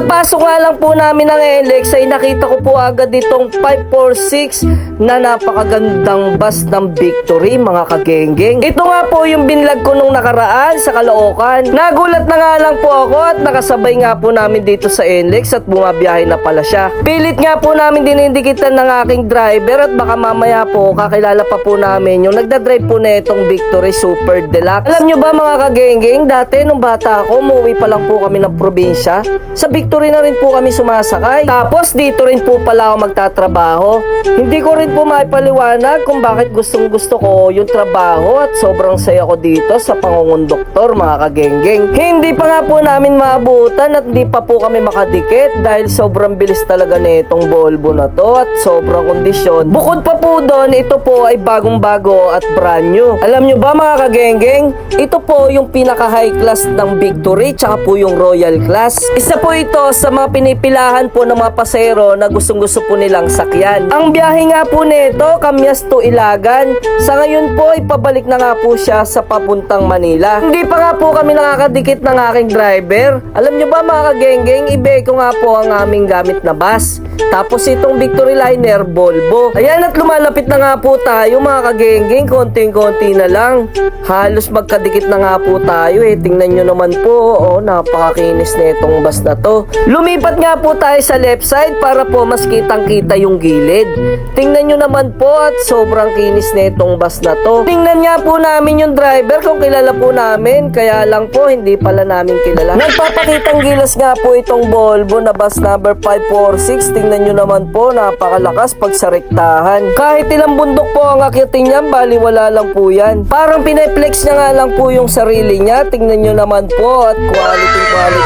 Pagpasok nga lang po namin ng NLEX ay nakita ko po agad itong 546 na napakagandang bus ng Victory mga kagenggeng. Ito nga po yung binlag ko nung nakaraan sa Caloocan. Nagulat na nga lang po ako at nakasabay nga po namin dito sa NLEX at bumabiyahe na pala siya. Pilit nga po namin dinindikitan ng aking driver at baka mamaya po kakilala pa po namin yung nagdadrive po na itong Victory Super Deluxe. Alam nyo ba mga kagenggeng, dati nung bata ako, umuwi pa lang po kami ng probinsya. Sa Victory na rin po kami sumasakay. Tapos dito rin po pala ako magtatrabaho. Hindi ko rin po maipaliwanag kung bakit gustong gusto ko yung trabaho at sobrang saya ko dito sa pangungundoktor mga kagenggeng. Hindi pa nga po namin maabutan at hindi pa po kami makadikit dahil sobrang bilis talaga nitong Volvo na to at sobrang kondisyon. Bukod pa po doon, ito po ay bagong-bago at brand new. Alam nyo ba mga kagenggeng, ito po yung pinaka high class ng Victory tsaka po yung Royal Class. Isa po ito sa mga pinipilahan po ng mga pasero na gustong gusto po nilang sakyan. Ang biyahe nga po nito, Kamyas to Ilagan. Sa ngayon po, ipabalik na nga po siya sa papuntang Manila. Hindi pa nga po kami nakakadikit ng aking driver. Alam nyo ba mga kagenggeng, ibe ko nga po ang aming gamit na bus. Tapos itong Victory Liner Volvo. Ayan at lumalapit na nga po tayo mga kagenggeng, konting-konti na lang. Halos magkadikit na nga po tayo eh. Tingnan nyo naman po, oh, napakakinis na itong bus na to. Lumipat nga po tayo sa left side para po mas kitang-kita yung gilid. Tingnan nyo naman po at sobrang kinis na itong bus na to. Tingnan nga po namin yung driver kung kilala po namin. Kaya lang po, hindi pala namin kilala. Nagpapakitang gilas nga po itong Volvo na bus number 546. Tingnan nyo naman po, napakalakas pag sa rektahan. Kahit ilang bundok po ang akitin niya, bali wala lang po yan. Parang pineflex niya nga lang po yung sarili niya. Tingnan nyo naman po at quality quality.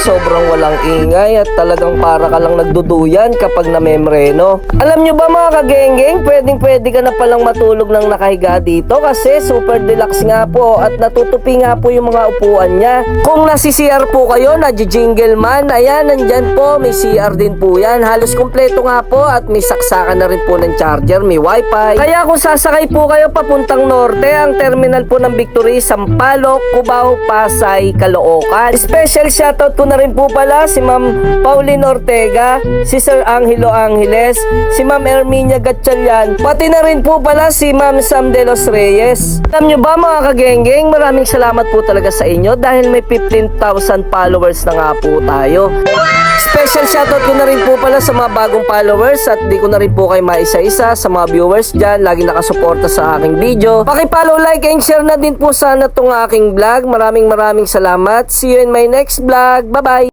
Sobrang walang ingay at talagang para ka lang nagduduyan kapag namemreno. Alam nyo ba mga kagenggeng, pwedeng pwede ka na palang matulog ng nakahiga dito kasi super deluxe nga po at natutupi nga po yung mga upuan niya. Kung nasi CR po kayo, nadjingle man, ayan, nandyan po, may CR din po yan. Halos kompleto nga po at may saksakan na rin po ng charger, may wifi. Kaya kung sasakay po kayo papuntang norte, ang terminal po ng Victory, Sampaloc, Cubao, Pasay, Caloocan. Special shoutout ko na rin po pala si Ma'am Pauline Ortega, si Sir Angelo Angeles, si Ma'am Erminia Gatchalian, pati na rin po pala si Ma'am Sam De Los Reyes. Alam nyo ba mga kagenggeng, maraming salamat po talaga sa inyo dahil may 15,000 followers na nga po tayo. Special shoutout ko na rin po pala sa mga bagong followers at di ko na rin po kayo maisa-isa sa mga viewers dyan. Lagi nakasuporta sa aking video. Pakipollow, like, and share na din po sana tong aking vlog. Maraming maraming salamat. See you in my next vlog. Bye-bye!